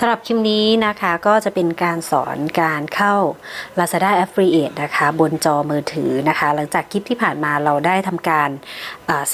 สำหรับคลิปนี้นะคะก็จะเป็นการสอนการเข้า Lazada Affiliate นะคะบนจอมือถือนะคะ หลังจากคลิปที่ผ่านมาเราได้ทำการ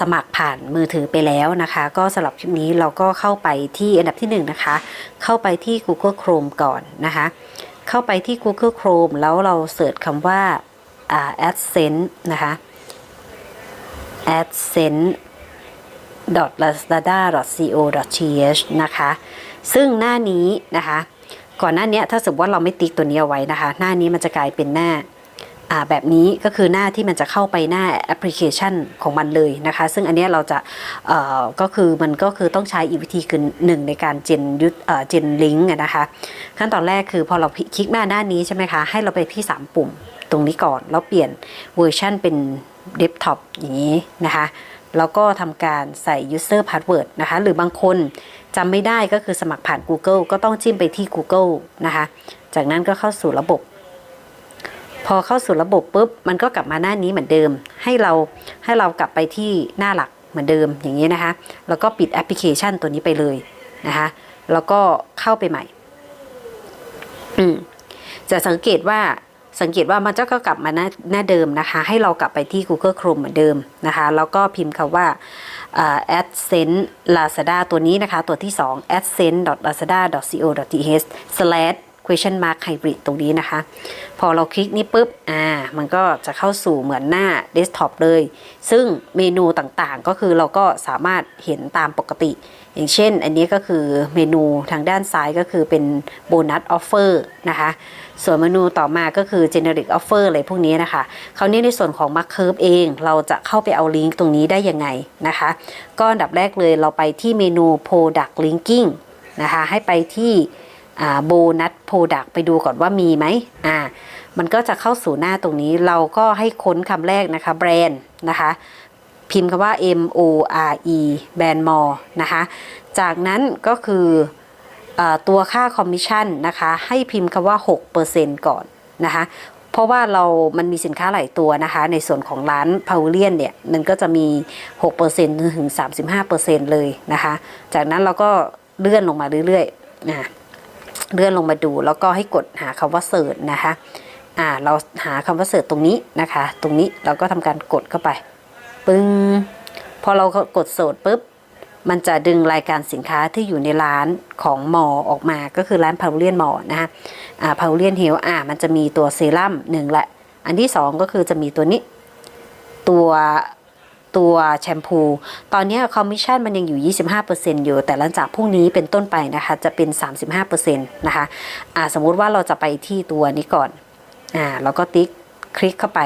สมัครผ่านมือถือไปแล้วนะคะ ก็สำหรับคลิปนี้เราก็เข้าไปที่อันดับที่1นงนะคะ เข้าไปที่ Google Chrome ก่อนนะคะ เข้าไปที่ Google Chrome แล้วเราเสิร์ชคำว่าอ่า AdSense นะคะ AdSense lazada.co.th นะคะ ซึ่งหน้านี้นะคะ ก่อนหน้านี้ถ้าสมมติว่าเราไม่ติ๊กตัวนี้เอาไว้นะคะ หน้านี้มันจะกลายเป็นหน้าแบบนี้ก็คือหน้าที่มันจะเข้าไปหน้าแอปพลิเคชันของมันเลยนะคะ ซึ่งอันนี้เราจะเอ่อก็คือมันก็คือต้องใช้อีกวิธีคือหนึ่งในการเจนยุดเอ่อเจนลิงก์นะคะ ขั้นตอนแรกคือพอเราคลิกมาหน้านี้ใช่ไหมคะ ให้เราไปที่ 3 ปุ่มตรงนี้ก่อน แล้วเปลี่ยนเวอร์ชันเป็นเดสก์ท็อปอย่างนี้นะคะ แล้วก็ทำการใส่ user password นะคะ หรือบางคนจำไม่ได้ก็คือสมัครผ่าน Google ก็ต้องจิ้มไปที่ Google นะคะ จากนั้นก็เข้าสู่ระบบ พอเข้าสู่ระบบปุ๊บ มันก็กลับมาหน้านี้เหมือนเดิม ให้เราให้เรากลับไปที่หน้าหลักเหมือนเดิมอย่างนี้นะคะ แล้วก็ปิดแอปพลิเคชันตัวนี้ไปเลยนะคะ แล้วก็เข้าไปใหม่ อืมจะสังเกตว่า สังเกตว่ามันจะก็กลับมาหน้าหน้าเดิมนะคะ ให้เรากลับไปที่ Google Chrome เหมือนเดิมนะคะ แล้วก็พิมพ์คำว่า adsense lazada ตัวนี้นะคะ ตัวที่ 2 adsense lazada co th slash question mark hybrid ตรงนี้นะคะ พอเราคลิกนี้ปุ๊บ อ่า มันก็จะเข้าสู่เหมือนหน้าเดสก์ท็อปเลย ซึ่งเมนูต่างๆ ก็คือเราก็สามารถเห็นตามปกติ อย่างเช่น อันนี้ก็คือเมนูทางด้านซ้ายก็คือเป็นโบนัสออฟเฟอร์นะคะ ส่วนเมนูต่อมาก็คือ generic offer อะไรพวกนี้นะคะคราวนี้ในส่วนของ Mark Curve เอง เราจะเข้าไปเอาลิงก์ตรงนี้ได้ยังไงนะคะ ก็อันดับแรกเลยเราไปที่เมนู product linking นะคะ ให้ไปที่โบนัสโปรดักไปดูก่อนว่ามีไหมอ่า มันก็จะเข้าสู่หน้าตรงนี้ เราก็ให้ค้นคำแรกนะคะ แบรนด์นะคะ พิมพ์คำว่า M O R E แบรนด์มอนะคะ จากนั้นก็คือ ตัวค่าคอมมิชชั่นนะคะให้พิมพ์คำว่า 6%ก่อนนะคะเพราะว่าเรามันมีสินค้าหลายตัวนะคะ ในส่วนของร้านพาวเลียนเนี่ย มันก็จะมี 6%ถึง 35%เลยนะคะ จากนั้นเราก็เลื่อนลงมาเรื่อยๆนะเลื่อนลงมาดูแล้วก็ให้กดหาคำว่าเสิร์ชนะคะอ่าเราหาคำว่าเสิร์ชตรงนี้นะคะ ตรงนี้เราก็ทำการกดเข้าไป ปึ้งพอเรากดเสิร์ชปุ๊บ มันจะดึงรายการสินค้าที่อยู่ในร้านของหมอออกมาก็คือร้านพาวเลียนหมอนะคะอ่าพาวเลียนเฮลอ่ามันจะมีตัวเซรั่มหนึ่งแหละ อันที่สองก็คือจะมีตัวนี้ ตัวตัวแชมพู ตอนนี้คอมมิชชั่นมันยังอยู่ 25%อยู่ แต่หลังจากพรุ่งนี้เป็นต้นไปนะคะ จะเป็น 35%นะคะอ่าสมมุติว่าเราจะไปที่ตัวนี้ก่อนอ่าแล้วก็ติ๊กคลิกเข้าไป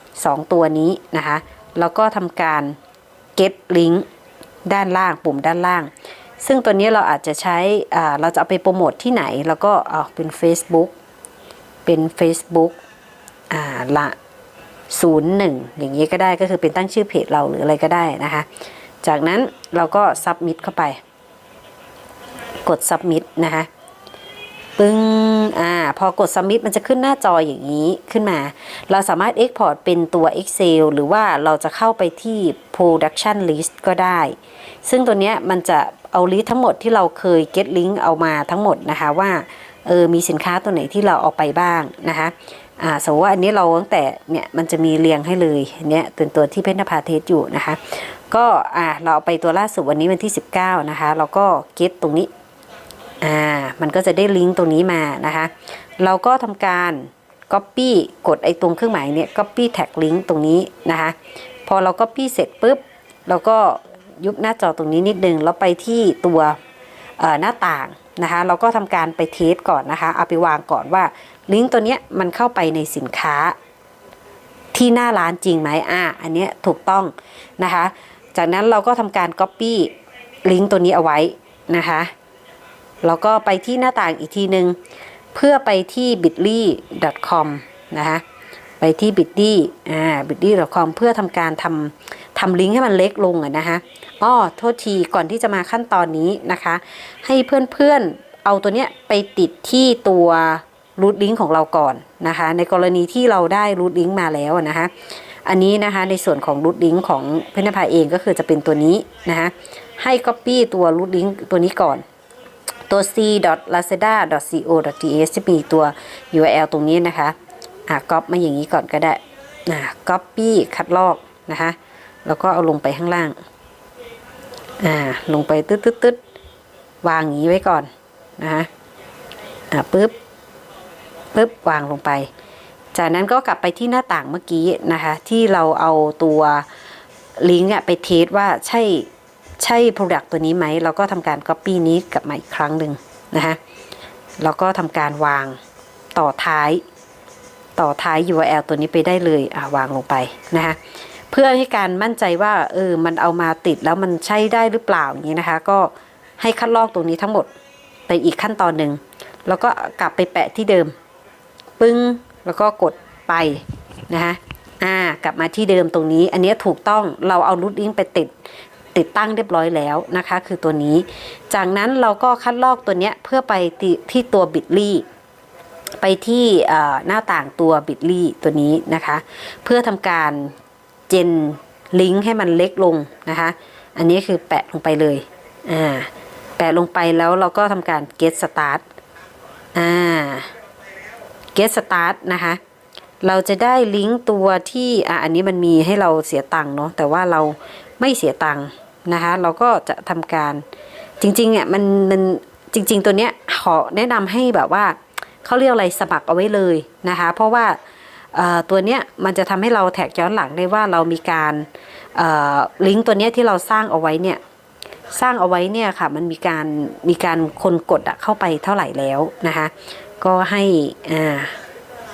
2 ตัวนี้นะคะ แล้วก็ทำการ get link ด้านล่างปุ่มด้านล่าง ซึ่งตัวนี้เราอาจจะใช้เราจะเอาไปโปรโมทที่ไหน แล้วก็เอาเป็น Facebook เป็น Facebook อ่าละ01 อย่างนี้ก็ได้ก็คือเป็นตั้งชื่อเพจเราหรืออะไรก็ได้นะคะ จากนั้นเราก็ submit เข้าไป กด submit นะคะ ปึ้ง พอกด submit มันจะขึ้นหน้าจออย่างนี้ขึ้นมา เราสามารถ export เป็นตัว Excel หรือว่าเราจะเข้าไปที่ production list ก็ได้ ซึ่งตัวเนี้ยมันจะเอา list ทั้งหมดที่เราเคย get link เอามาทั้งหมดนะคะว่าเออมีสินค้าตัวไหนที่เราเอาไปบ้างนะคะอ่าสมมติว่าอันนี้เราตั้งแต่เนี่ยมันจะมีเรียงให้เลยอันเนี้ยเป็นตัวที่เพชรนภาเทสอยู่นะคะ ก็อ่าเราเอาไปตัวล่าสุดวันนี้วันที่ 19 นะคะ เราก็ get ตรงนี้ อ่ามันก็จะได้ลิงก์ตรงนี้มานะคะ เราก็ทำการ Copy กดไอ้ตรงเครื่องหมายเนี่ย Copy Tag Link ตรงนี้นะคะ พอเรา Copy เสร็จปุ๊บเราก็ยุบหน้าจอตรงนี้นิดนึงแล้วไปที่ตัวหน้าต่างนะคะ เราก็ทำการไปเทสก่อนนะคะ เอาไปวางก่อนว่าลิงก์ตัวเนี้ยมันเข้าไปในสินค้า ที่หน้าร้านจริงไหมอ่าอันเนี้ยถูกต้องนะคะ จากนั้นเราก็ทำการ Copy ลิงก์ตัวนี้เอาไว้นะคะ แล้วก็ไปที่หน้าต่างอีกทีหนึ่งเพื่อไปที่ bit.ly.com นะคะไปที่ bit.ly อ่า bit.ly.com เพื่อทำการทำทำลิงก์ให้มันเล็กลงอะนะคะอ้อโทษทีก่อนที่จะมาขั้นตอนนี้นะคะ ให้เพื่อนๆเอาตัวเนี้ยไปติดที่ตัวรูทลิงก์ของเราก่อนนะคะ ในกรณีที่เราได้รูทลิงก์มาแล้วนะคะ อันนี้นะคะในส่วนของรูทลิงก์ของเพนนภาเองก็คือจะเป็นตัวนี้นะคะให้ Copy ตัวรูทลิงก์ตัวนี้ก่อน ตัว c lazada co th จะมีตัว url ตรงนี้นะคะอะก๊อปมาอย่างนี้ก่อนก็ได้อะ copy คัดลอกนะคะแล้วก็เอาลงไปข้างล่างอ่าลงไปตึ๊ดตึ๊ดตึ๊ดวางอย่างนี้ไว้ก่อนนะคะอ่าปึ๊บปึ๊บวางลงไป จากนั้นก็กลับไปที่หน้าต่างเมื่อกี้นะคะ ที่เราเอาตัวลิงก์อะไปเทสว่าใช่ ใช่ Product ตัวนี้ไหมเราก็ทำการ Copy นี้กลับมาอีกครั้งหนึ่งนะคะแล้วก็ทำการวางต่อท้าย ต่อท้าย URL ตัวนี้ไปได้เลยอ่าวางลงไปนะคะเพื่อให้การมั่นใจว่าเออมันเอามาติดแล้วมันใช้ได้หรือเปล่าอย่างนี้นะคะ ก็ให้คัดลอกตรงนี้ทั้งหมดไปอีกขั้นตอนหนึ่งแล้วก็กลับไปแปะที่เดิม ปึ้งแล้วก็กดไปนะคะอ่ากลับมาที่เดิมตรงนี้ อันนี้ถูกต้องเราเอารูทลิงก์ไปติด ติดตั้งเรียบร้อยแล้วนะคะ คือตัวนี้ จากนั้นเราก็คัดลอกตัวเนี้ยเพื่อไปที่ที่ตัว bitly ไปที่หน้าต่างตัว bitly ตัวนี้นะคะ เพื่อทำการเจนลิงก์ให้มันเล็กลงนะคะ อันนี้คือแปะลงไปเลยอ่าแปะลงไปแล้วเราก็ทำการ get start อ่า get start นะคะ เราจะได้ลิงก์ตัวที่อะอันนี้มันมีให้เราเสียตังค์เนาะแต่ว่าเรา ไม่เสียตังค์นะคะ เราก็จะทำการจริงๆเนี่ยมันมันจริง ๆ ตัวเนี้ยขอแนะนำให้แบบว่าเขาเรียกอะไรสมัครเอาไว้เลยนะคะ เพราะว่าตัวเนี้ยมันจะทำให้เราแท็กย้อนหลังได้ว่าเรามีการลิงก์ตัวเนี้ยที่เราสร้างเอาไว้เนี่ยสร้างเอาไว้เนี่ยค่ะมันมีการมีการคนกดเข้าไปเท่าไหร่แล้วนะคะ ก็ให้อ่า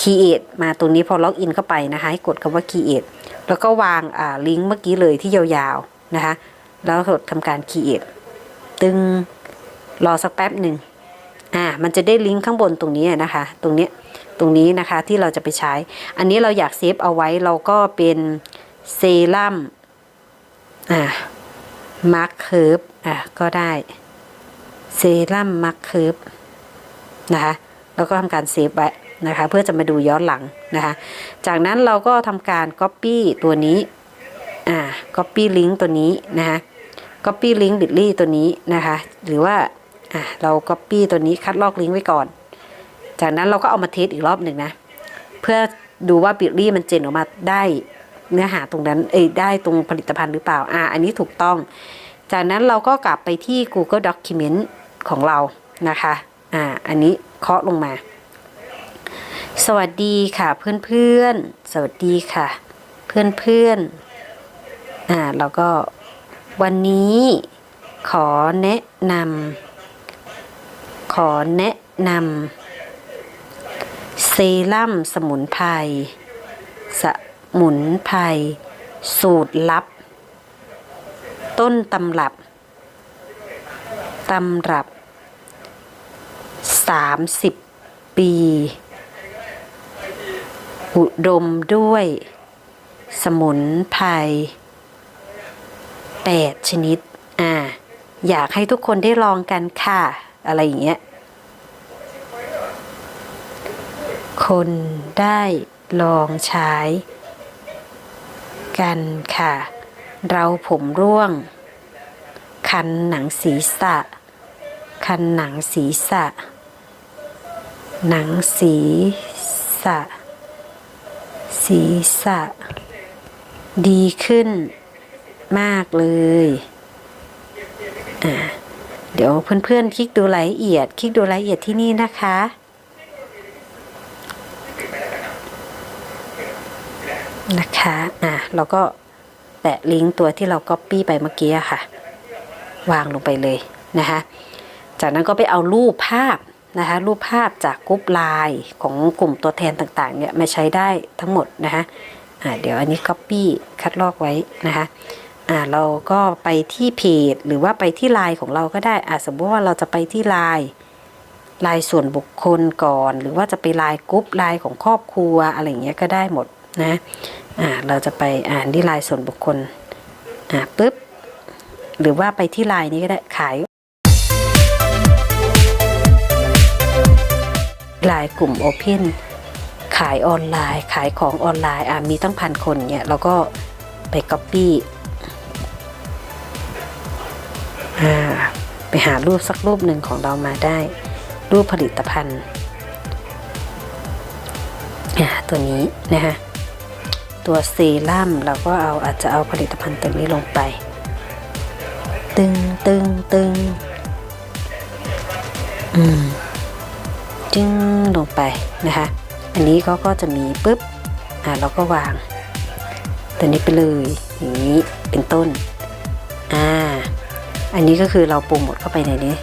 create มาตรงนี้พอล็อกอินเข้าไปนะคะ ให้กดคำว่า create แล้วก็วางาลิงก์เมื่อกี้เลยที่ยาวๆนะคะ แล้วกดทำการ create ตึงรอสักแป๊บหนึ่งอ่ามันจะได้ลิงก์ข้างบนตรงนี้นะคะ ตรงนี้ตรงนี้นะคะที่เราจะไปใช้ อันนี้เราอยากเซฟเอาไว้เราก็เป็นเซรั่มอ่ามาร์คเคิร์ฟอะก็ได้เซรั่มมาร์คเคิร์ฟนะคะ แล้วก็ทำการเซฟไว้ นะคะ เพื่อจะมาดูย้อนหลังนะคะ จากนั้นเราก็ทำการ Copy ตัวนี้ อ่า Copy Link ตัวนี้นะคะ Copy Link Bitly ตัวนี้นะคะ หรือว่า อะเรา Copy ตัวนี้คัดลอกลิงก์ไว้ก่อน จากนั้นเราก็เอามาเทสอีกรอบหนึ่งนะ เพื่อดูว่า Bitly มันเจนออกมาได้เนื้อหาตรงนั้น เอ้ยได้ตรงผลิตภัณฑ์หรือเปล่า อ่า อันนี้ถูกต้อง จากนั้นเราก็กลับไปที่ Google Document ของเรานะคะ อ่า อันนี้เคาะลงมา สวัสดีค่ะเพื่อนๆ สวัสดีค่ะ เพื่อนๆ อ่าแล้วก็วันนี้ขอแนะนำขอแนะนำเซรั่มสมุนไพรสมุนไพรสูตรลับ ต้นตำรับตำรับ 30 ปี อุดมด้วย สมุนไพรแปดชนิด อ่า อยากให้ทุกคนได้ลองกันค่ะ อะไรอย่างเงี้ย คนได้ลองใช้ กันค่ะ เราผมร่วง คันหนังศีรษะ คันหนังศีรษะ หนังศีรษะ ศีรษะ ดีขึ้นมากเลยอ่าเดี๋ยวเพื่อนๆคลิกดูรายละเอียด คลิกดูรายละเอียดที่นี่นะคะนะคะอะเราก็แปะลิงก์ตัวที่เราก๊อปปี้ไปเมื่อกี้ค่ะ วางลงไปเลยนะคะ จากนั้นก็ไปเอารูปภาพ นะคะรูปภาพจากกรุ๊ปไลน์ของกลุ่มตัวแทนต่างๆเนี่ยมาใช้ได้ทั้งหมดนะคะอ่าเดี๋ยวอันนี้ Copy คัดลอกไว้นะคะอ่าเราก็ไปที่เพจหรือว่าไปที่ไลน์ของเราก็ได้อ่าสมมติว่าเราจะไปที่ไลน์ไลน์ส่วนบุคคลก่อน หรือว่าจะไปไลน์กรุ๊ปไลน์ของครอบครัวอะไรอย่างเงี้ยก็ได้หมดนะอ่าเราจะไปอ่านที่ไลน์ส่วนบุคคลอ่าปุ๊บหรือว่าไปที่ไลน์นี้ก็ได้ขาย ไลน์กลุ่ม Open ขายออนไลน์ ขายของออนไลน์อะมีตั้งพันคนเนี่ยเราก็ไป Copy อ่าไปหารูปสักรูปหนึ่งของเรามาได้ รูปผลิตภัณฑ์อ่าตัวนี้นะคะตัวเซรั่มเราก็เอาอาจจะเอาผลิตภัณฑ์ตัวนี้ลงไป ตึงตึงตึงอืม จึงลงไปนะคะ อันนี้เขาก็จะมีปุ๊บอ่าเราก็วาง ตัวนี้ไปเลยอย่างนี้เป็นต้นอ่าอันนี้ก็คือเราโปรโมทเข้าไปในนี้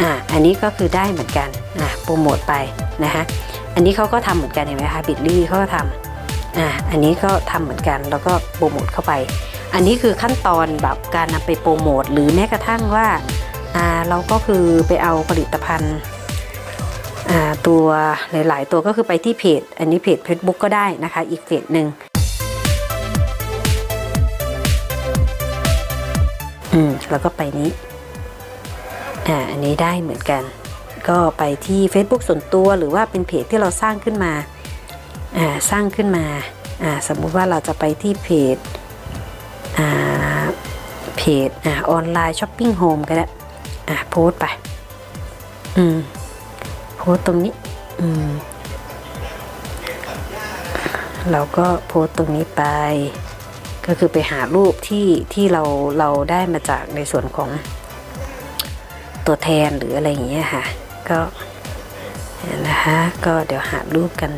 อ่าอันนี้ก็คือได้เหมือนกันอ่าโปรโมทไปนะคะอันนี้เขาก็ทำเหมือนกันเห็นไหมคะบิดลี่เขาก็ทำอ่าอันนี้ก็ทำเหมือนกันแล้วก็โปรโมทเข้าไป อันนี้คือขั้นตอนแบบการนำไปโปรโมทหรือแม้กระทั่งว่าอ่าเราก็คือไปเอาผลิตภัณฑ์ ตัวหลายๆตัวก็คือไปที่เพจ อันนี้เพจ Facebook ก็ได้นะคะ อีกเพจหนึ่งอืมแล้วก็ไปนี้อ่าอันนี้ได้เหมือนกัน ก็ไปที่ Facebook ส่วนตัวหรือว่าเป็นเพจที่เราสร้างขึ้นมาอ่าสร้างขึ้นมาอ่าสมมุติว่าเราจะไปที่เพจอ่าเพจอ่าออนไลน์ช้อปปิ้งโฮมก็ได้อ่าโพสต์ไปอืม โพสตตรงนี้อืมเราก็โพสตตรงนี้ไป ก็คือไปหารูปที่ที่เราเราได้มาจากในส่วนของตัวแทนหรืออะไรอย่างเงี้ยค่ะ ก็นะคะก็เดี๋ยวหารูปกัน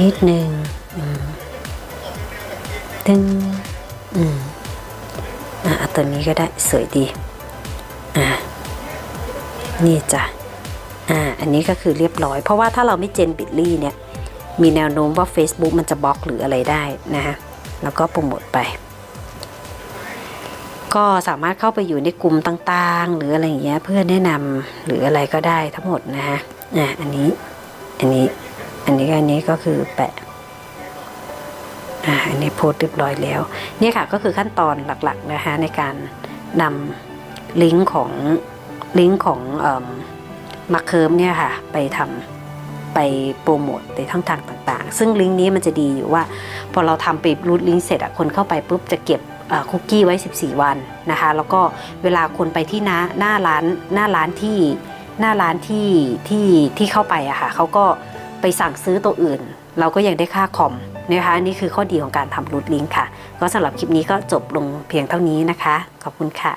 นิดนึงตึงอืมอะเอาตัวนี้ก็ได้สวยดี อะ นี่จ้ะ อ่าอันนี้ก็คือเรียบร้อย เพราะว่าถ้าเราไม่เจนบิตลี่เนี่ยมีแนวโน้มว่า Facebook มันจะบล็อกหรืออะไรได้นะฮะแล้วก็โปรโมทไป ก็สามารถเข้าไปอยู่ในกลุ่มต่างๆ หรืออะไรอย่างเงี้ยเพื่อแนะนำหรืออะไรก็ได้ทั้งหมดนะฮะอะอันนี้อันนี้อันนี้อันนี้ก็คือแปะอ่าอันนี้โพสต์เรียบร้อยแล้ว เนี่ยค่ะก็คือขั้นตอนหลักๆนะคะในการนำลิงก์ของลิงก์ของเอ่อ มาเคิร์มเนี่ยค่ะไปทำไปโปรโมทในทั้งทางต่างๆ ซึ่งลิงก์นี้มันจะดีอยู่ว่า พอเราทำไปรูทลิงก์เสร็จอะคนเข้าไปปุ๊บจะเก็บคุกกี้ไว้ 14 วันนะคะ แล้วก็เวลาคนไปที่หน้าหน้าร้านหน้าร้านที่หน้าร้านที่ที่ที่เข้าไปอะค่ะเขาก็ไปสั่งซื้อตัวอื่น เราก็ยังได้ค่าคอมนะคะนี่คือข้อดีของการทำรูทลิงก์ค่ะ ก็สำหรับคลิปนี้ก็จบลงเพียงเท่านี้นะคะ ขอบคุณค่ะ